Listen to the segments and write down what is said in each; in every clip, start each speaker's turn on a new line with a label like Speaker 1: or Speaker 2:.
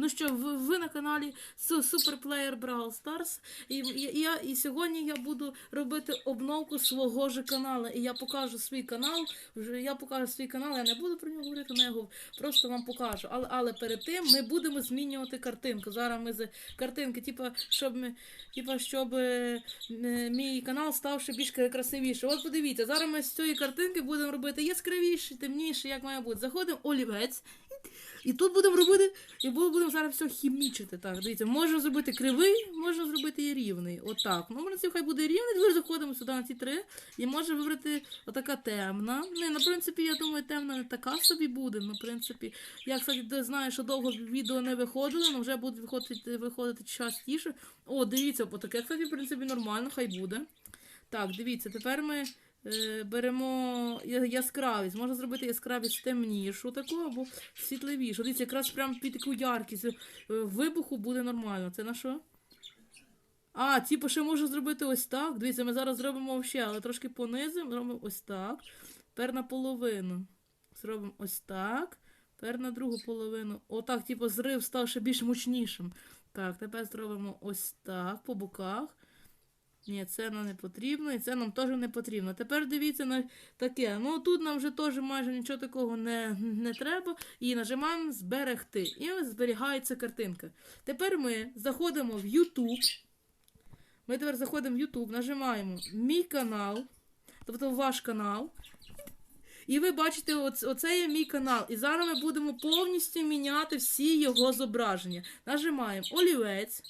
Speaker 1: Ну що, ви, на каналі Су- Суперплеєр Brawl Stars. І, я, і сьогодні я буду робити обновку свого ж каналу. І я покажу свій канал. Вже я покажу свій канал, я не буду про нього говорити, я його просто вам покажу. Але, але перед тим ми будемо змінювати картинку. Зараз ми з картинки, типа, щоб ми, типа, щоб е, е, мій канал став ще більш красивіше. От подивіться, зараз ми з цієї картинки будемо робити яскравіше, темніше, як має бути. Заходимо олівець. І тут будемо робити, і будемо зараз все хімічити. Так, дивіться, можна зробити кривий, можна зробити і рівний. Отак. Ну, принципі, хай буде рівний, тепер заходимо сюди на ці три. І можна вибрати отака темна. Не, на принципі, я думаю, темна не така собі буде. Ну, в принципі, я, кстати, знаю, що довго відео не виходило, але вже буде виходити, виходити частіше. О, дивіться, отаке, кстати, в принципі, нормально, хай буде. Так, дивіться, тепер ми беремо яскравість. Можна зробити яскравість темнішу таку або світловішу. Дивіться, якраз прям під таку яркість е, вибуху буде нормально. Це на що? А, типу, ще можу зробити ось так. Дивіться, ми зараз зробимо ще, але трошки понизимо, зробимо ось так. Тепер на половину. Зробимо ось так. Тепер на другу половину. Отак, типу, зрив став ще більш мощнішим. Так, тепер зробимо ось так по боках. Ні, це нам не потрібно, і це нам теж не потрібно. Тепер дивіться на таке. Ну тут нам вже теж майже нічого такого не, не треба. І нажимаємо зберегти. І зберігається картинка. Тепер ми заходимо в YouTube. Ми тепер заходимо в YouTube, нажимаємо мій канал, тобто ваш канал. І ви бачите, оце є мій канал. І зараз ми будемо повністю міняти всі його зображення. Нажимаємо олівець.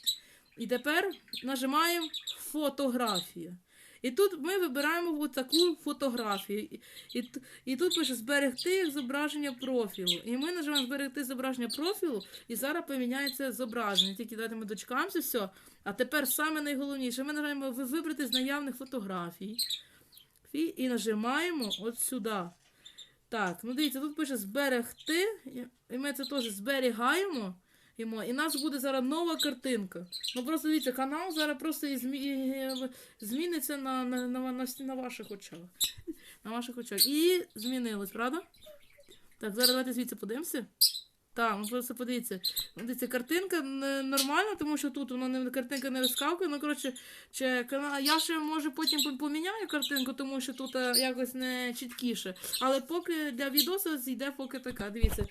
Speaker 1: І тепер нажимаємо фотографія. І тут ми вибираємо таку фотографію. І, і, тут пише зберегти зображення профілу. І ми нажимаємо зберегти зображення профілу, і зараз поміняється зображення. Тільки дайте ми дочекаємося, все. А тепер саме найголовніше, ми нажимаємо вибрати з наявних фотографій. Фі- І нажимаємо от сюди. Так, ну дивіться, тут пише зберегти. І ми це теж зберігаємо. Йому, і нас буде зараз нова картинка. Ну просто дивіться, канал зараз просто і зміниться на, на, на, на, на ваших очах. На ваших очах. І змінилось, правда? Так, зараз давайте звідси подивимося. Так, ну просто подивіться. Дивіться, картинка нормальна, тому що тут вона не картинка не вискакує. Ну, коротше, я ще може потім поміняю картинку, тому що тут е, якось не чіткіше. Але поки для відео зійде поки така. Дивіться.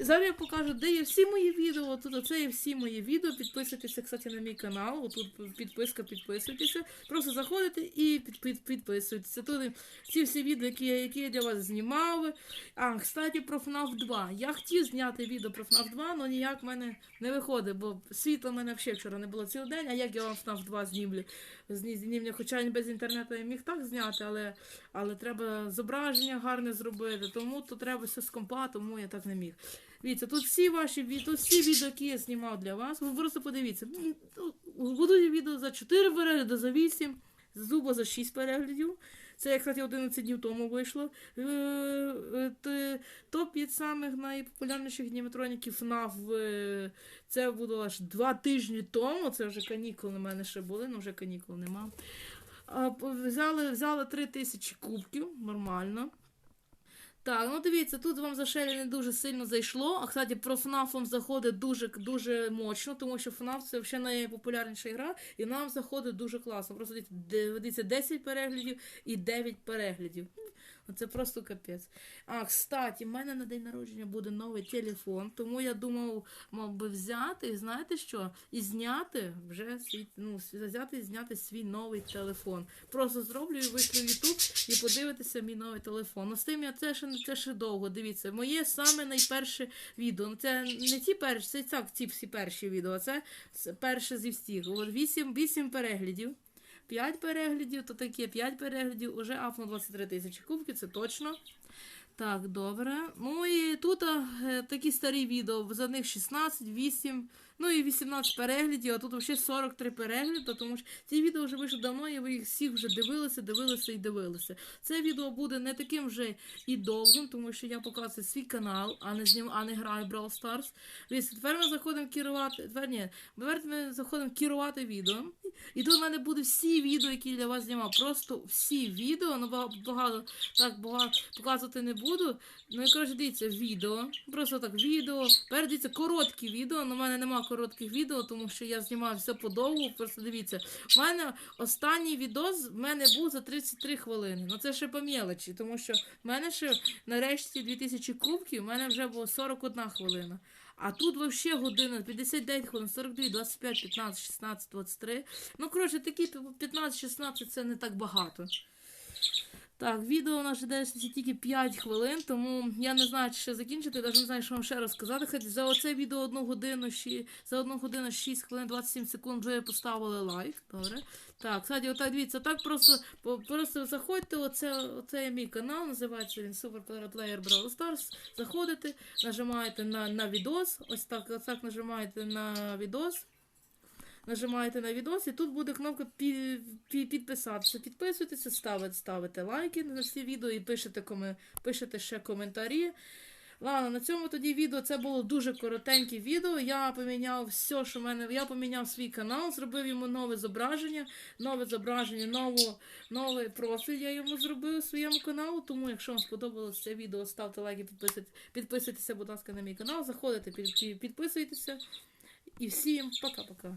Speaker 1: Зараз я покажу, де є всі мої відео. Тут оце є всі мої відео. Підписуйтеся, кстати, на мій канал. Отут підписка, підписуйтеся. Просто заходите і під, під, підписуйтеся. Тут ці всі відео, які, я- які я для вас знімав. А, кстати, про FNAF 2. Я хотів зняти відео про FNAF 2, але ніяк в мене не виходить, бо світла в мене взагалі вчора не було цілий день, а як я вам FNAF 2 знімлю? Зні- знімлю, хоча без інтернету я міг так зняти, але, але треба зображення гарне зробити, тому то треба все з компа, тому я так не міг. Дивіться, тут всі ваші відео, всі відео, які я знімав для вас. Ви просто подивіться. Ну, Будуть відео за 4 перегляди, за 8, з зуба за 6 переглядів. Це, як, кстати, 11 днів тому вийшло. Е, е, т- Топ-5 самих найпопулярніших аніматроніків FNAF. е, Це було аж 2 тижні тому. Це вже канікули у мене ще були, але вже канікул нема. Взяли, взяли 3 тисячі кубків, нормально. Так, ну дивіться, тут вам за Шелі не дуже сильно зайшло. А кстати, про FNAF вам заходить дуже дуже мощно, тому що FNAF це взагалі найпопулярніша гра, і нам заходить дуже класно. Просто дивіться, дивіться 10 переглядів і 9 переглядів. Ну, Це просто капець. А, кстати, в мене на день народження буде новий телефон, тому я думав, мав би взяти, знаєте що? І зняти вже свій, ну, взяти і зняти свій новий телефон. Просто зроблю і вишлю в YouTube і подивитися мій новий телефон. Ну, з тим я це ще це ще довго. Дивіться, моє саме найперше відео. Ну, це не ті перші, це так, ці всі перші відео. Це перше зі всіх. От 8, 8 переглядів. 5 переглядів, то таке 5 переглядів, уже апну 23 тисячі кубків, це точно. Так, добре. Ну і тут е, такі старі відео, за них 16, 8, ну і 18 переглядів, а тут взагалі 43 перегляди, тому що ці відео вже вийшли давно, і ви їх всіх вже дивилися, дивилися і дивилися. Це відео буде не таким вже і довгим, тому що я показую свій канал, а не знім, а не граю Brawl Stars. Тепер ми заходимо керувати. Тепер ні, тепер ми заходимо керувати відео. І тут в мене будуть всі відео, які для вас знімав. Просто всі відео, ну багато так багато показувати не буду. Ну і коротше, дивіться, відео. Просто так, відео. Передивіться, короткі відео. Ну, в мене нема коротких відео, тому що я знімав все подовго. Просто дивіться. У мене останній відос в мене був за 33 хвилини. Ну це ще по мелочі, тому що в мене ще нарешті 2000 кубків, в мене вже було 41 хвилина. А тут вообще година, 59 хвилин, 42, 25, 15, 16, 23. Ну, коротше, такі 15-16 це не так багато. Так, відео у нас іде тільки 5 хвилин, тому я не знаю, чи ще закінчити, навіть не знаю, що вам ще розказати. Хоч за оце відео 1 годину, ші- за 1 годину 6 хвилин 27 секунд вже поставили лайк. Добре. Так, кстати, отак дивіться, так просто, просто заходьте, оце, оце мій канал, називається він Super Player Brawl Stars. Заходите, нажимаєте на, на відос, ось так, ось так нажимаєте на відос. Нажимаєте на відос, і тут буде кнопка пі- пі- підписатися. Підписуйтеся, ставите, ставите лайки на всі відео і пишете, коме, пишете ще коментарі. Ладно, на цьому тоді відео це було дуже коротеньке відео. Я поміняв все, що в мене. Я поміняв свій канал, зробив йому нове зображення, нове зображення, нову, новий профіль я йому зробив своєму каналу. Тому, якщо вам сподобалось це відео, ставте лайки, підписуйтесь, підписуйтеся, будь ласка, на мій канал, заходите, під, під- підписуйтеся. І всім пока-пока.